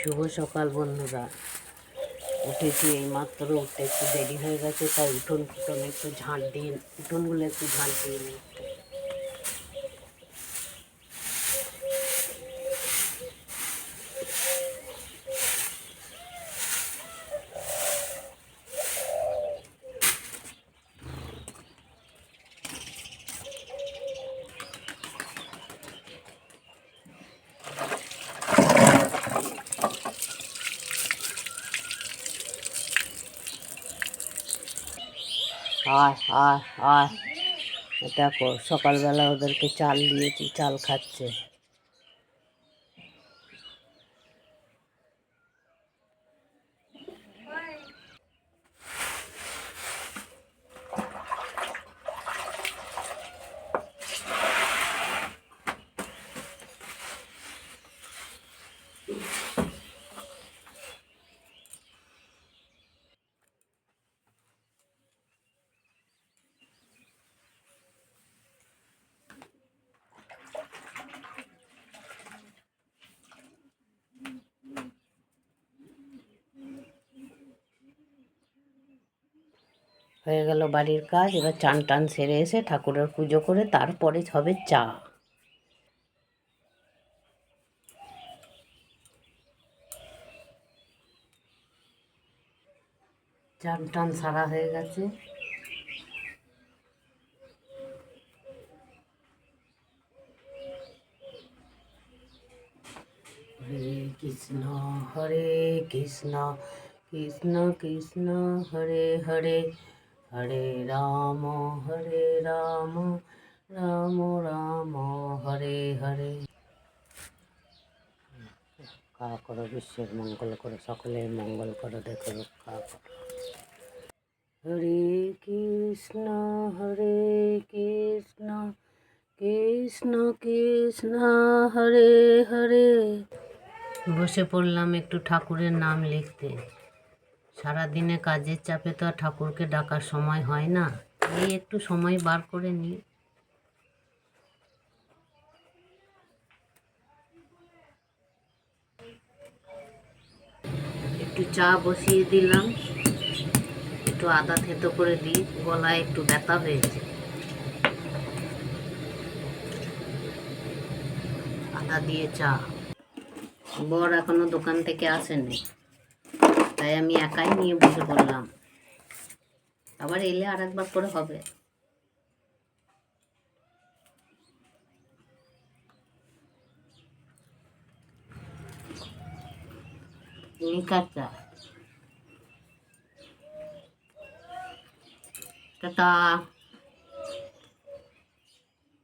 শুভ সকাল, বন্ধুরা। উঠেছি এই মাত্র উঠতে একটু দেরি হয়ে গেছে, তাই উঠোন ফুটন একটু ঝাঁট দিয়ে উঠোনগুলো একটু ঝাঁট দিয়ে নিই। আয় আয় আয় এটা সকালবেলা ওদেরকে চাল দিয়েছি চাল খাচ্ছে। হয়ে গেল বাড়ির কাজ। এবার চান টান সেরে এসে ঠাকুরের পুজো করে তারপরে হবে চা। চান টান সারা হয়ে গেছে। হরে কৃষ্ণ হরে কৃষ্ণ কৃষ্ণ কৃষ্ণ, হরে হরে। হরে রাম হরে রাম রাম রাম, হরে হরে। রক্ষা করো বিশ্বের মঙ্গল করো, সকলের মঙ্গল করো, দেখো রক্ষা করো। হরে কৃষ্ণ হরে কৃষ্ণ কৃষ্ণ কৃষ্ণ, হরে হরে। বসে পড়লাম একটু ঠাকুরের নাম লিখতে। সারাদিনে কাজের চাপে তো আর ঠাকুরকে ডাকার সময় হয় না। এই একটু সময় বার করে নিই। একটু চা বসিয়ে দিলাম। একটু আদা থেতো করে দিই। গলায় একটু ব্যথা হয়েছে। আদা দিয়ে চা। বর এখনও দোকান থেকে আসেনি। তাই আমি একাই নিয়ে বসে পড়লাম। আবার এলে আর একবার করে হবে। টাটা।